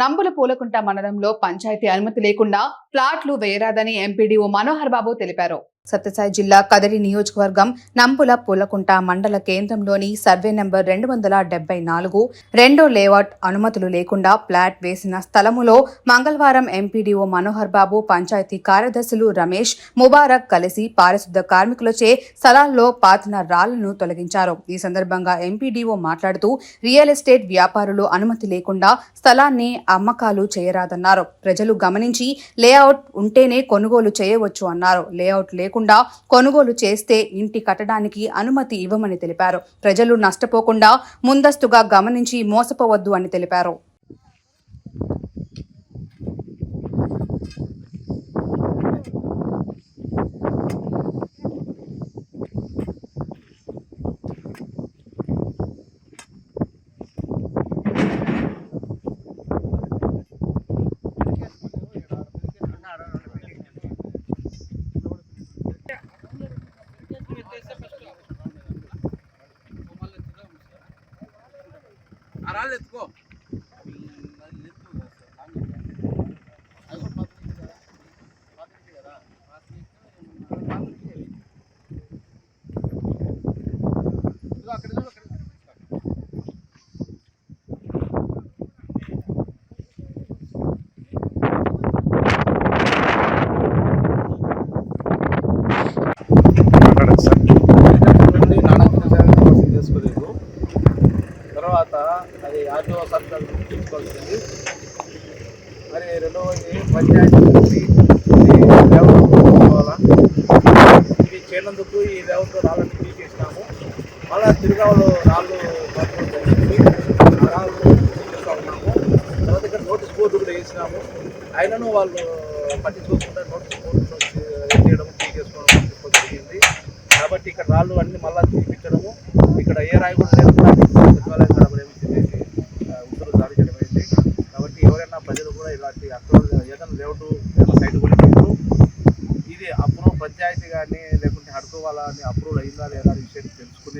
నంబుల పూలకుంట మండలంలో పంచాయతీ అనుమతి లేకుండా ప్లాట్లు వేయరాదని ఎంపీడీఓ మనోహర్ బాబు తెలిపారు. సత్యసాయి జిల్లా కదరి నియోజకవర్గం నంపుల పూలకుంట మండల కేంద్రంలోని సర్వే నెంబర్ రెండు వందల డెబ్బై నాలుగు రెండో లేఅవుట్ అనుమతులు లేకుండా ప్లాట్ వేసిన స్థలములో మంగళవారం ఎంపీడీఓ మనోహర్ బాబు పంచాయతీ కార్యదర్శులు రమేష్ ముబారక్ కలిసి పారిశుద్ధ కార్మికులచే స్థలాల్లో పాతిన రాళ్ళను తొలగించారు. ఈ సందర్భంగా ఎంపీడీఓ మాట్లాడుతూ రియల్ ఎస్టేట్ వ్యాపారులు అనుమతి లేకుండా స్థలాన్ని అమ్మకాలు చేయరాదన్నారు. ప్రజలు గమనించి లేఅవుట్ ఉంటేనే కొనుగోలు చేయవచ్చు అన్నారు. లేఅవుట్ లేకుండా కొనుగోలు చేస్తే ఇంటి కట్టడానికి అనుమతి ఇవ్వమని తెలిపారు. ప్రజలు నష్టపోకుండా ముందస్తుగా గమనించి మోసపోవద్దు అని తెలిపారు. అరాలు ఎత్తుకో. ఆర్టీఓ సర్కార్ తీసుకోవాల్సింది మరి రెండవది పంచాయతీ ఇది తీసుకోవాలా? చేయనందుకు ఈ దేవతలు రాళ్ళని తీసేసినాము మళ్ళా తిరుగావులు రాళ్ళు రాళ్ళు తీసేస్తా ఉన్నాము. తర్వాత ఇక్కడ నోటీస్ బోర్డు కూడా వేసినాము. అయినను వాళ్ళు పట్టించుకోకుండా నోటీస్ బోర్డు చేయడం తీసేసుకోవడం జరిగింది. కాబట్టి ఇక్కడ రాళ్ళు అన్ని మళ్ళా తీపించడము ఇక్కడ ఏ రాయి కూడా లేకుండా సచివాలయం కూడా మరి ఏమి చేసేసి ఆ, ఉత్తర్వులు జారీ చేయడం అయింది కాబట్టి ఎవరైనా ప్రజలు కూడా ఇలాంటి అక్రమ ఏదైనా లేఅవుట్ ఏదైనా సైట్ కొనిపోయారు ఇది అప్రూవ్ పంచాయతీ కానీ లేకుంటే హడుకోవాలా అని అప్రూవల్ అయిందా లేదా అనే విషయాన్ని తెలుసుకుని